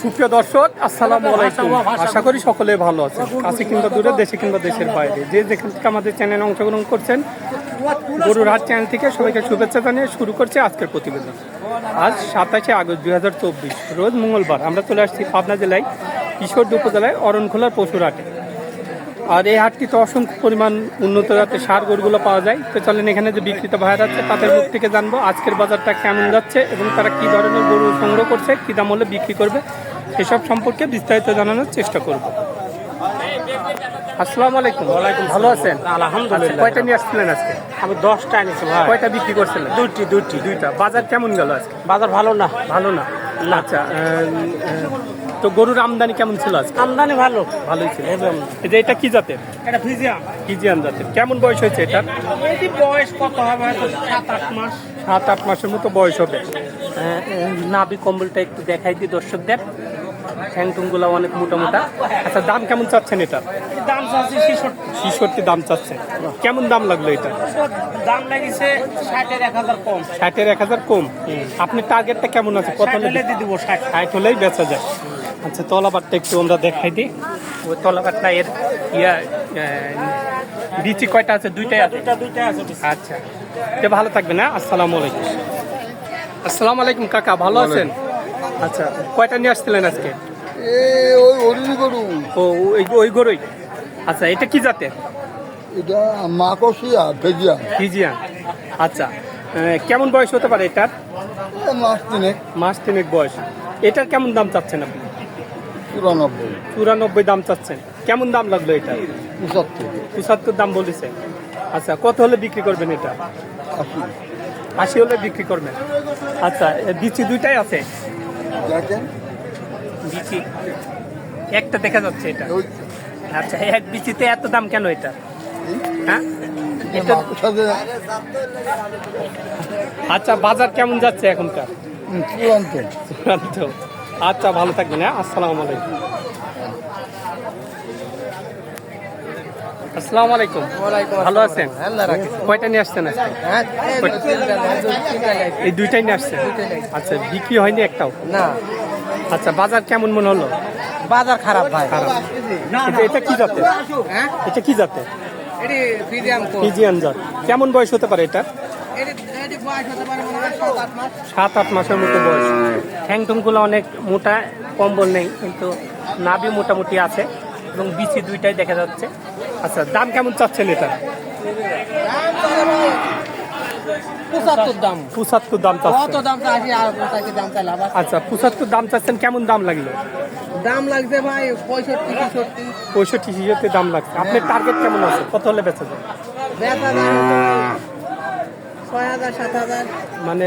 সুপ্রিয় দর্শক আসসালামু আলাইকুম। আশা করি সকলে ভালো আছেন। কাছে কিংবা দূরে দেশে কিংবা দেশের বাইরে। যে যেখান থেকে আমাদের চ্যানেলে অংশগ্রহণ করছেন গরুর হাট চ্যানেল থেকে সবাইকে শুভেচ্ছা জানিয়ে শুরু করছে আজকের প্রতিবেদন। আজ সাতাশে আগস্ট দুই হাজার চব্বিশ রোজ মঙ্গলবার। আমরা চলে আসছি পাবনা জেলায় ঈশ্বরদী উপজেলায় অরণখোলার পশুর হাটে। আর এই হাটটিতে অসংখ্য পরিমাণ উন্নত জাতের সার গরুগুলো পাওয়া যায়। তো চলেন এখানে যে বিক্রিত ভাইরা যাচ্ছে তাদের মুখ থেকে জানব আজকের বাজারটা কেমন যাচ্ছে এবং তারা কি ধরনের গরু সংগ্রহ করছে কি দাম হলে বিক্রি করবে সেসব সম্পর্কে বিস্তারিত জানানোর চেষ্টা করব। আসসালামু আলাইকুম। ওয়ালাইকুম ভালো আছেন? আলহামদুলিল্লাহ। আচ্ছা, কয়টা নিয়ে আসছিলেন আজকে? আমি দশটা এনেছি ভাই। কয়টা বিক্রি করছিলেন? দুটি দুটি দুইটা। বাজার কেমন গেল আজকে? বাজার ভালো না। ভালো না। আচ্ছা তো গরুর আমদানি কেমন ছিল আজকে? আমদানি ভালো। ভালোই ছিল। এই যে এটা কি জাতের? এটা ফিজিয়াম কিজিয়ান জাতের। কেমন বয়স হয়েছে এটা? এটি বয়স কত হবে? সাত আট মাস। সাত আট মাসের মতো বয়স হবে। নাভি কম্বলটা একটু দেখাই দিই দর্শকদের। ঠ্যাংটুংগুলো অনেক মোটা মোটা। আচ্ছা দাম কেমন চাচ্ছেন এটা? দাম চাচ্ছি ছেষট্টি। দাম চাচ্ছেন। কেমন দাম লাগল এটা? দাম লাগিছে ষাটের এক হাজার কম। ষাটের এক হাজার কম। আপনার টার্গেটটা কেমন আছে? কত হলে দিয়ে দিবো ষাট। ষাট হলেই বেচা যায়। আচ্ছা তলাবারটা একটু আমরা দেখাই দিই। ওই তলাবারটা এর ইয়া বিচি কয়টা আছে? দুইটাই আছে? দুইটা দুইটা আছে আচ্ছা। তো ভালো থাকবেন হ্যাঁ? আসসালামু আলাইকুম। আসসালামু আলাইকুম কাকা ভালো আছেন? আচ্ছা কয়টা নিয়ে আসছিলেন আজকে? এ ওই অরুণ গরু। ও ওই ওই গরুই? আচ্ছা এটা কি জাতের? এটা মাকসিয়া ভেজিয়া। ফিজিয়ান আচ্ছা কেমন বয়স হতে পারে এটার? মাস তিনেক। মাস তিনেক বয়স। এটার কেমন দাম চাচ্ছেন আপনি? চুরানব্বই। চুরানব্বই দাম চাচ্ছেন। কেমন দাম লাগল এটা? পঁচাত্তর। পঁচাত্তর দাম বলেছে। আচ্ছা কত হলে বিক্রি করবেন এটা? আশি। হলে বিক্রি করবেন। আচ্ছা বিচি দুইটাই আছে? বিচি। একটা দেখা যাচ্ছে এটা। আচ্ছা এক বিচিতে এত দাম কেন এটা? হ্যাঁ? আচ্ছা বাজার কেমন যাচ্ছে এখনকার? চূড়ান্ত। চূড়ান্ত। আচ্ছা ভালো থাকবেন হ্যাঁ? আসসালামু আলাইকুম। আসসালামু আলাইকুম। ভালো আছেন? কয়টা নিয়ে আসছেন এই দুইটাই নিয়ে আসছেন? আচ্ছা বিক্রি হয়নি একটাও? না। আচ্ছা বাজার কেমন মনে হলো? বাজার খারাপ ভাই। খারাপ। এটা এটা কি হ্যাঁ? এটা কি ফিজিয়ান জাত। কেমন বয়স হতে পারে এটা? হয় সাত আট মাসের মতো বয়স। ঠ্যাংটুংগুলো অনেক মোটা কম্বল নেই কিন্তু নাভি মোটামুটি আছে এবং বিচি দুইটাই দেখা যাচ্ছে। আচ্ছা দাম কেমন চাচ্ছেন এটা? পঁচাত্তর দাম। পঁচাত্তর দাম চাচ্ছেন। আচ্ছা পঁচাত্তর দাম চাচ্ছেন কেমন দাম লাগল? দাম লাগছে ভাই পঁয়ষট্টি তেষট্টি পঁয়ষট্টি ছিষট্টি দাম লাগছে। আপনার টার্গেট কেমন আছে? কত হলে বেঁচে যায়? বেচা ছয় হাজার সাত হাজার। মানে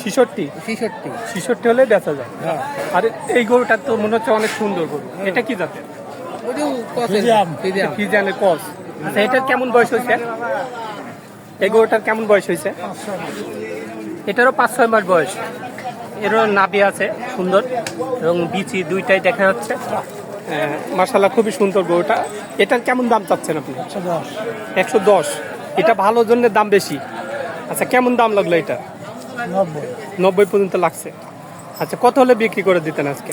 ছিষট্টি? ছেষট্টি। ছিষট্টি হলে বেচা যায়। আর এই গরুটা তো মনে হচ্ছে অনেক সুন্দর গরু। এটা কি জাতের? কি জানে কস আচ্ছা এটার কেমন বয়স হয়েছে? এই গরুটার কেমন বয়স হয়েছে? এটারও পাঁচ ছয় মাস বয়স। এরও নাভি আছে সুন্দর। এবং বিচি দুইটাই দেখা যাচ্ছে। মাসাল্লাহ খুবই সুন্দর গরুটা। এটার কেমন দাম চাচ্ছেন আপনি? একশো দশ। এটা ভালো জন্য দাম বেশি। আচ্ছা কেমন দাম লাগল এটা? নব্বই। পর্যন্ত লাগছে। আচ্ছা কত হলে বিক্রি করে দিতেন আজকে?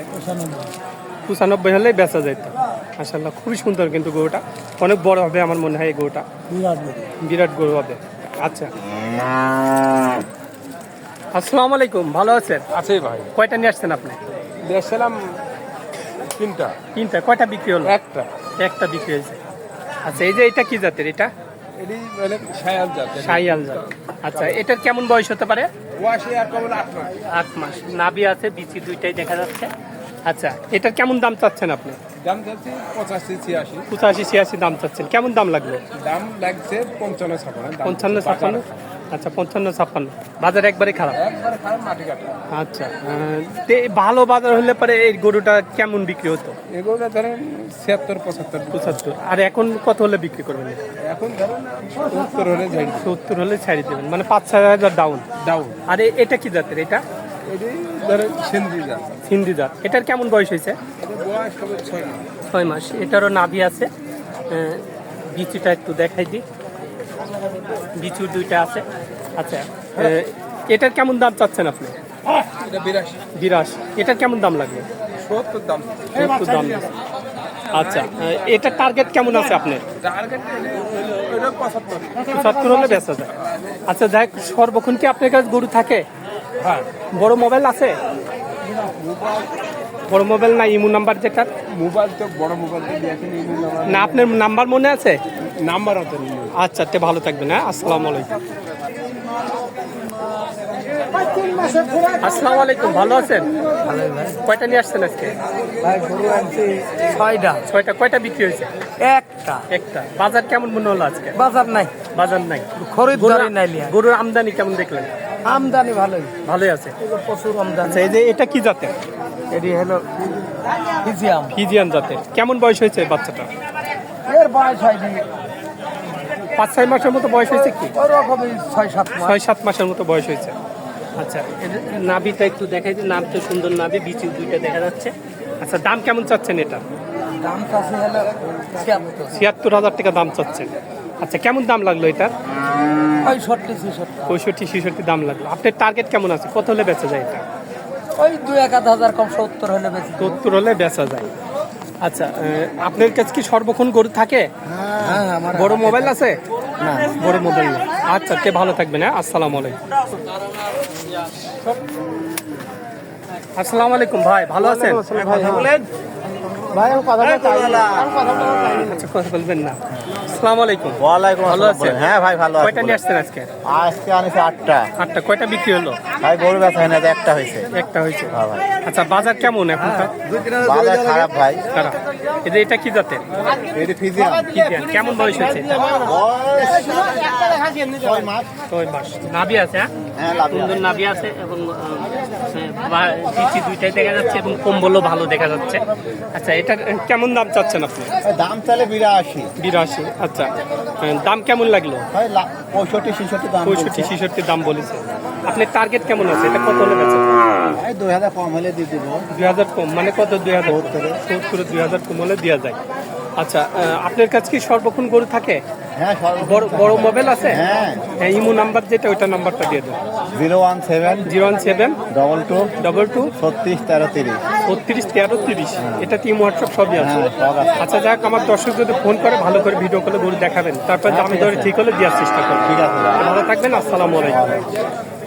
পঁচানব্বই হলে বেচা যেত মাসাল্লাহ খুবই সুন্দর কিন্তু গরুটা। অনেক বড় হবে আমার মনে হয় এই গরুটা। বিরাট গরু। হবে। আচ্ছা। আসসালামু আলাইকুম ভালো আছেন? আছে ভাই। কয়টা নিয়ে আসছেন আপনি? দেখছিলাম তিনটা। তিনটা কয়টা বিক্রি হলো? একটা। একটা বিক্রি হয়েছে। আচ্ছা এই যে এটা কি জাতের এটা? এটি মানে জাত। আচ্ছা এটার কেমন বয়স হতে পারে? বয়সে আর কেবল আট মাস। আট মাস। নাবি আছে বিচি দুইটাই দেখা যাচ্ছে। আচ্ছা এটার কেমন দাম চাচ্ছেন আপনি? দাম পঁচাশি ছিয়াশি। পঁচাশি ছিয়াশি দাম চাচ্ছেন। কেমন দাম লাগবে? দাম লাগছে পঞ্চান্ন ছাপান্ন। পঞ্চান্ন ছাপ্পান্ন আচ্ছা পঞ্চান্ন ছাপ্পান্ন। বাজার একবারে খারাপ আচ্ছা তে ভালো বাজার হলে পরে এই গরুটা কেমন বিক্রি হতো? এগুলো ধরেন ছিয়াত্তর পঁচাত্তর। পঁচাত্তর। আর এখন কত হলে বিক্রি করবেন? এখন ধরেন সত্তর হলে সত্তর হলে ছাড়ি দেবেন মানে পাঁচ ছয় হাজার ডাউন ডাউন আর এটা কি জাতের এটা? সিন্ধি জাত। এটার কেমন বয়স হয়েছে? ছয় মাস। এটারও নাভি আছে। বিচুটা একটু দেখাই দিই। বিচুর দুইটা আছে। আচ্ছা এটার কেমন দাম চাচ্ছেন আপনি? এটা বিরাশি। এটার কেমন দাম লাগবে? সত্তর দাম। দাম। আচ্ছা এটার টার্গেট কেমন আছে আপনার? এটা পঁচাত্তর। পঁচাত্তর হলে বেচা যায়। আচ্ছা যাই সর্বক্ষণ কি আপনার কাছে গরু থাকে? হ্যাঁ। বড় মোবাইল আছে? বড় মোবাইল না ইমো নাম্বার যেটা? মোবাইল তো বড় মোবাইল না আপনার নাম্বার মনে আছে? নাম্বার আছে আচ্ছা তে ভালো থাকবেন হ্যাঁ? আসসালামু আলাইকুম। আসসালামু আলাইকুম ভালো আছেন? কয়টা নিয়ে আসছেন আজকে? ছয়টা। ছয়টা কয়টা বিক্রি হয়েছে? একটা। একটা। বাজার কেমন মনে হলো আজকে? বাজার নাই। বাজার নাই। খরিদ্দারি নাই গরুর আমদানি কেমন দেখলেন? আমদানি ভালোই। ভালোই আছে। প্রচুর আমদানি। আচ্ছা এই যে এটা কি জাতের? এটি হলো ফিজিয়াম। ফিজিয়ান জাতের। কেমন বয়স হয়েছে বাচ্চাটা এর বয়স হয়নি। পাঁচ ছয় মাসের মতো বয়স হয়েছে কি? ছয় সাত মাস। ছয় সাত মাসের মতো বয়স হয়েছে। আচ্ছা নাভিটা একটু দেখাই যে নাভিটা সুন্দর নাভি বিচি দুইটা দেখা যাচ্ছে। আচ্ছা দাম কেমন চাচ্ছেন এটা? দাম কাছে হলো ছিয়াত্তর। হাজার টাকা দাম চাচ্ছেন। আচ্ছা কেমন দাম লাগল এটার? পঁয়ষট্টি ছেষট্টি। দাম লাগল। আপনার টার্গেট কেমন আছে? কত হলে বেচা যায় এটা? ওই দুই এক আধ হাজার কম সত্তর হলে বেশি সত্তর হলে বেচা যায়। আচ্ছা আপনার কাছে কি সর্বক্ষণ গরু থাকে? হ্যাঁ বড় মোবাইল আছে? না আচ্ছা কে ভালো থাকবেন হ্যাঁ? আসসালামু আলাইকুম। আসসালামু আলাইকুম ভাই ভালো আছেন? ভাই আচ্ছা কথা বলবেন না। আসসালামু আলাইকুম। ওয়ালাইকুম ভালো আছেন? হ্যাঁ ভাই ভালো আছি কয়টা নিয়ে আসছেন আজকে? আজকে আনিছে আটটা। আটটা। কয়টা বিক্রি হলো? ভাই গরু বেচা হয় না একটা হয়েছে। একটা হয়েছে। হ্যাঁ আচ্ছা বাজার কেমন এখন বাজার খারাপ ভাই। খারাপ। এটা এটা কি জাতের? এটা ফিজিয়া কি কেমন বয়স হয়েছে ছয় মাস। নাভি আছে হ্যাঁ? হ্যাঁ সুন্দর নাভি আছে এবং বিচি দুইটাই দেখা যাচ্ছে এবং কম্বলও ভালো দেখা যাচ্ছে। আচ্ছা এটা কেমন দাম চাচ্ছেন আপনি? দাম চালে বিরাশি। বিরাশি আচ্ছা। দাম কেমন লাগল? পঁয়ষট্টি ছেষট্টি দাম পঁয়ষট্টি ছেষট্টি দাম বলেছে। আপনার টার্গেট কেমন আছে? এটা কত হলে বেচা দুই হাজার কম হলে দিয়ে দিব। দুই হাজার কম মানে কত? দুই হাজার। সত্তরে। দুই হাজার কম হলে দেওয়া যায়। আচ্ছা আপনার কাছে কি সর্বক্ষণ গরু থাকে? হ্যাঁ বড় বড় মোবাইল আছে? হ্যাঁ। হ্যাঁ ইমো নাম্বার যেটা ওইটা নাম্বারটা দিয়ে দেন। Zero one seven zero one seven double two double two ছত্রিশ তেরো তিরিশ। বত্রিশ তেরো তিরিশ। এটা টিম হোয়াটসঅ্যাপ সবই আছে। হ্যাঁ আছে। আচ্ছা যাক আমার দর্শক যদি ফোন করে ভালো করে ভিডিও কলে গরু দেখাবেন। তারপর দাম দরে ঠিক হলে দেওয়ার চেষ্টা করবেন ঠিক আছে ভালো থাকবেন আসসালামু আলাইকুম।